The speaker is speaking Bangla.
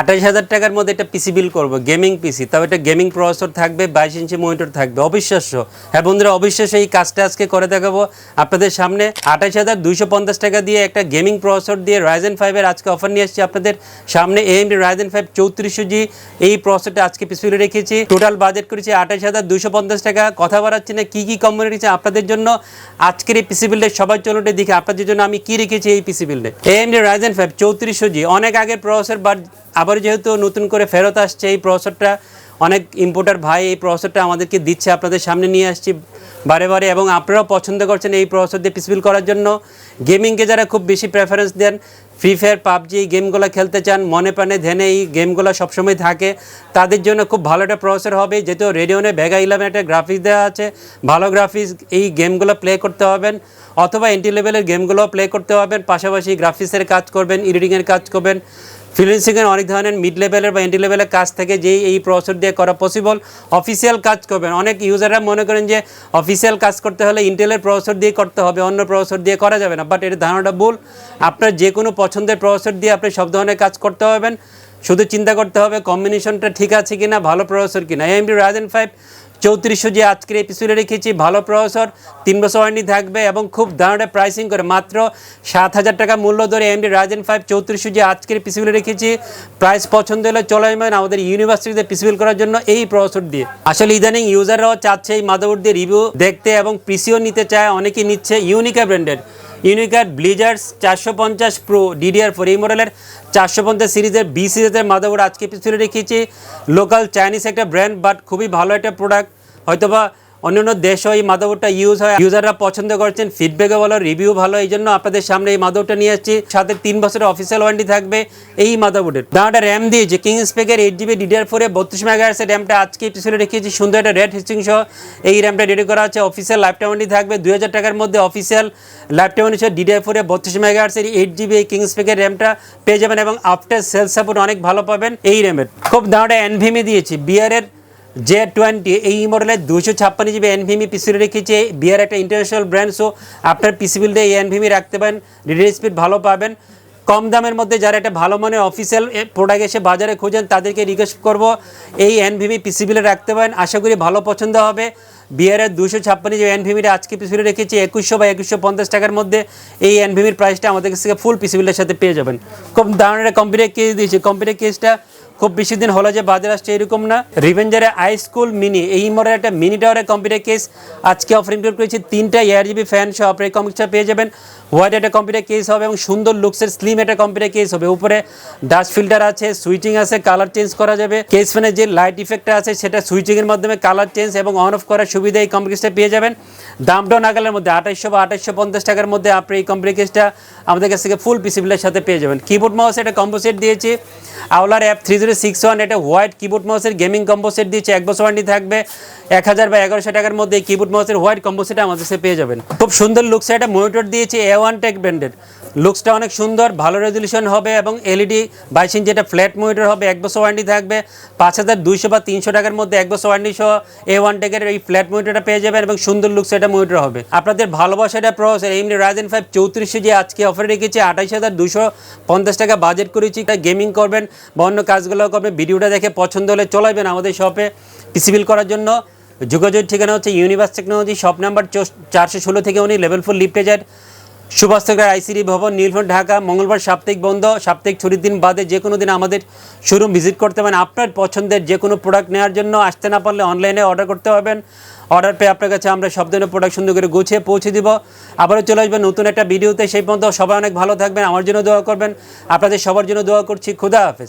আঠাশ হাজার টাকার মধ্যে একটা পিসি বিল করব গেমিং পিসি তবে এটা গেমিং প্রসেসর থাকবে, বাইশ ইঞ্চি মনিটর থাকবে, অবিশ্বাস্য। হ্যাঁ বন্ধুরা, অবিশ্বাস্য এই কাজটা আজকে করে দেখাবো। আপনাদের সামনে আঠাশ হাজার দুইশো পঞ্চাশ টাকা দিয়ে একটা গেমিং প্রসেসর দিয়ে রাইজেন ফাইভের আজকে অফার নিয়ে এসেছি আপনাদের। সামনে এএমডি রাইজেন ফাইভ চৌত্রিশশো জি, এই প্রসেসরটা আজকে পিসি বিলে রেখেছি। টোটাল বাজেট করেছি আঠাশ হাজার দুইশো পঞ্চাশ টাকা। কথা বাড়াচ্ছি না, কী কী কোম্পানি রেখেছে আপনাদের জন্য। আজকের এই পিসি বিল্ডে সবার চলুন দেখি আপনাদের জন্য আমি কি রেখেছি এই পিসি বিল্ডে এএমডি রাইজেন ফাইভ চৌত্রিশশো জি, অনেক আগের প্রসেসর বাট আবার যেহেতু নতুন করে ফেরত আসছে এই প্রসেসরটা অনেক ইম্পোর্টার ভাই এই প্রসেসরটা আমাদেরকে দিচ্ছে, আপনাদের সামনে নিয়ে আসছি বারে বারে এবং আপনারাও পছন্দ করছেন এই প্রসেসর দিয়ে পিসবিল করার জন্য। গেমিংকে যারা খুব বেশি প্রেফারেন্স দেন ফ্রি ফায়ার পাবজি, এই গেমগুলো খেলতে চান, মনে প্রাণে ধ্যানে এই গেমগুলো সবসময় থাকে, তাদের জন্য খুব ভালো একটা প্রসেসর হবে। যেহেতু রেডিওনে ভেগা ইলেভেন একটা গ্রাফিক্স দেওয়া আছে, ভালো গ্রাফিক্স এই গেমগুলো প্লে করতে হবেন অথবা এন্টি লেভেলের গেমগুলো প্লে করতে হবেন পাশাপাশি গ্রাফিক্সের কাজ করবেন এডিটিংয়ের কাজ করবেন। ফ্রিল্যান্সিংয়ের অনেক ধরনের মিড লেভেলের বা এন্টি লেভেলের কাজ থেকে যেই এই প্রসেসর দিয়ে করা পসিবল অফিসিয়াল কাজ করবেন। অনেক ইউজাররা মনে করেন যে অফিসিয়াল কাজ করতে হলে ইন্টেলের প্রসেসর দিয়ে করতে হবে, অন্য প্রসেসর দিয়ে করা যাবে না। বাট এর ধারণাটা ভুল। আপনার যে কোনো পছন্দের প্রসেসর দিয়ে আপনি সব ধরনের কাজ করতে হবেন শুধু চিন্তা করতে হবে কম্বিনেশনটা ঠিক আছে কিনা, ভালো প্রসেসর কিনা। এমডি রাজেন ফাইভ চৌত্রিশশো যে আজকের এপিসোডে রেখেছি, ভালো প্রসেসর তিন বছর ওয়ারেন্টি থাকবে এবং খুব দারুণে প্রাইসিং করে। মাত্র সাত হাজার টাকা মূল্য ধরে এমডি রাজেন ফাইভ চৌত্রিশশো যে আজকের পিসিবিল রেখেছি প্রাইস পছন্দ হলে চলে আসবেন আমাদের ইউনিভার্সিটিতে পিসিবিল করার জন্য এই প্রসেসর দিয়ে। আসলে ইদানিং ইউজাররাও চাচ্ছে এই মাদাবোর্ড দিয়ে রিভিউ দেখতে এবং পিসিও নিতে চায়, অনেকেই নিচ্ছে ইউনিকা ব্র্যান্ডের ইউনিকার ব্লিজার্স চারশো পঞ্চাশ প্রো ডিডিআর ফোর, এই মডেলের চারশো পঞ্চাশ সিরিজের বি সিরিজের মাদাবোর্ড আজকে পিছনে রেখেছি। লোকাল চাইনিজ একটা ব্র্যান্ড বাট খুবই ভালো একটা প্রোডাক্ট হয়তোবা অন্যান্য দেশেও এই মাদাবোর্ডটা ইউজ হয়। ইউজাররা পছন্দ করছেন ফিডব্যাকও ভালো রিভিউ ভালো, এই জন্য আপনাদের সামনে এই মাদাবোর্ডটা নিয়ে আসছি সাথে তিন বছরের অফিসিয়াল ওয়ারেন্টি থাকবে এই মাদাবোর্ডের দাঁড়াটা র্যাম দিয়েছে কিং স্পেকের এইট জিবি ডিডিআর ফোরে বত্রিশ মেগাহার্সের র্যামটা আজকে পিছনে রেখেছি সুন্দর একটা রেড হিস্টিং সহ এই র্যামটা রেডি করা আছে। অফিসিয়াল লাইফ টাইম ওয়ারেন্টি থাকবে, দুই হাজার টাকার মধ্যে official lifetime warranty DDR ফোরে বত্রিশ মেগাহার্সের এইট জিবি এই কিং স্পেকের র্যামটা পেয়ে যাবেন এবং আফটার সেল সাপোর্ট অনেক ভালো পাবেন এই র্যামের খুব দাঁড়াটা এনভিমি দিয়েছি বিয়ারের জে টোয়েন্টি, এই মডেলের দুশো ছাপ্পান্ন জিবি এনভিমি পিসিবি রেখেছে। বিয়ার একটা ইন্টারন্যাশনাল ব্র্যান্ড সো আপনার পিসিবিলটা এই এনভিমি রাখতে পারেন রিডার স্পিড ভালো পাবেন। কম দামের মধ্যে যারা একটা ভালো মানের অফিসিয়াল প্রোডাক্ট এসে বাজারে খোঁজেন, তাদেরকে রিকোয়েস্ট করব, এই এনভিমি পিসিবিলে রাখতে পারেন। আশা করি ভালো পছন্দ হবে। বিয়ারের দুশো ছাপ্পান্ন যে এনভিমিটা আজকে পিসিবিলে রেখেছি, একুশশো বা একুশশো পঞ্চাশ টাকার মধ্যে। এই এনভিমির প্রাইসটা আমাদের কাছ থেকে ফুল পিসিবিলের সাথে পেয়ে যাবেন। খুব দারুণ একটা কম্পিউটার কেস দিয়েছে। কম্পিউটার কেসটা খুব বেশি দিন হলো যে বাজারে আসছে এরকম না। রিভেঞ্জারের আই স্কুল মিনি এই মডেল একটা মিনি টাওয়ারের কম্পিউটার কেস আজকে অফার ইনক্লুড করেছি, তিনটা এয়ার জিবি ফ্যান সহ আপনার এই কম্পিউটার পেয়ে যাবেন। হোয়াইট একটা কম্পিউটার কেস হবে এবং সুন্দর লুকসের স্লিম একটা কম্পিউটার কেস হবে। উপরে ডাস্ট ফিল্টার আছে সুইচিং আছে কালার চেঞ্জ করা যাবে। কেস ফ্যানের যে লাইট ইফেক্টটা আছে, সেটা সুইচিংয়ের মাধ্যমে কালার চেঞ্জ এবং অন অফ করার সুবিধা এই কম্পিউটারটা পেয়ে যাবেন। দামটাও নাগালের মধ্যে, আঠাইশশো বা আঠাইশশো পঞ্চাশ টাকার মধ্যে আপনি এই কম্পিউটার কেসটা আমাদের কাছ থেকে ফুল পিসিবিলের সাথে পেয়ে যাবেন। কিবোর্ড মাউস একটা কম্পোসেট দিয়েছি। আওলার অ্যাপ থ্রি জিরো সিক্স ওয়ান এটা হোয়াইট কিবোর্ড মাউসের গেমিং কম্পোসেট দিচ্ছে এক বছর ওয়ারেন্টি থাকবে, এক হাজার বা এগারোশো টাকার মধ্যে কিবোর্ড মাউসের হোয়াইট কম্পোসেট আমাদের সে পেয়ে যাবেন। খুব সুন্দর লুকসে একটা মনিটর দিয়েছে এ ওয়ান টেক ব্র্যান্ডের লুকসটা অনেক সুন্দর, ভালো রেজলিউশন হবে এবং এলইডি বাইশ ইঞ্চি এটা ফ্ল্যাট মনিটর হবে, এক বছর ওয়ারেন্টি থাকবে। পাঁচ হাজার দুইশো বা তিনশো টাকার মধ্যে এক বছর ওয়ারেন্টি সহ এ ওয়ান টেকের এই ফ্ল্যাট মনিটরটা পেয়ে যাবেন এবং সুন্দর লুকস এটা মনিটর হবে। আপনাদের ভালোবাসা এটা প্রসেসর এমনি রাজেন ফাইভ চৌত্রিশে যে আজকে অফারে রেখেছি, আঠাইশ হাজার দুশো পঞ্চাশ টাকা বাজেট করেছি গেমিং করবেন বা অন্য কাজগুলো করবেন, ভিডিওটা দেখে পছন্দ হলে চলাইবেন আমাদের শপে পিসিবিল করার জন্য যোগাযোগ ঠিকানা হচ্ছে ইউনিভার্স টেকনোলজি শপ নাম্বার চারশো ষোলো থেকে উনি লেভেল ফোর লিফটে যায় সুভাষনগর আইসিডি ভবন নীলফোন ঢাকা, মঙ্গলবার সাপ্তাহিক বন্ধ। সাপ্তাহিক ছুটির দিন বাদে যে কোনো দিন আমাদের শোরুম ভিজিট করতে পারেন। আপনার পছন্দের যে কোনো প্রোডাক্ট নেওয়ার জন্য আসতে না পারলে অনলাইনে অর্ডার করতে পারবেন। অর্ডার পেয়ে আপনার কাছে আমরা সব ধরনের প্রোডাক্ট সুন্দর করে গুছিয়ে পৌঁছে দিব। আবারও চলে আসবেন নতুন একটা ভিডিওতে সেই পর্যন্ত সবাই অনেক ভালো থাকবেন। আমার জন্য দোয়া করবেন। আপনাদের সবার জন্য দোয়া করছি। খুদা হাফেজ।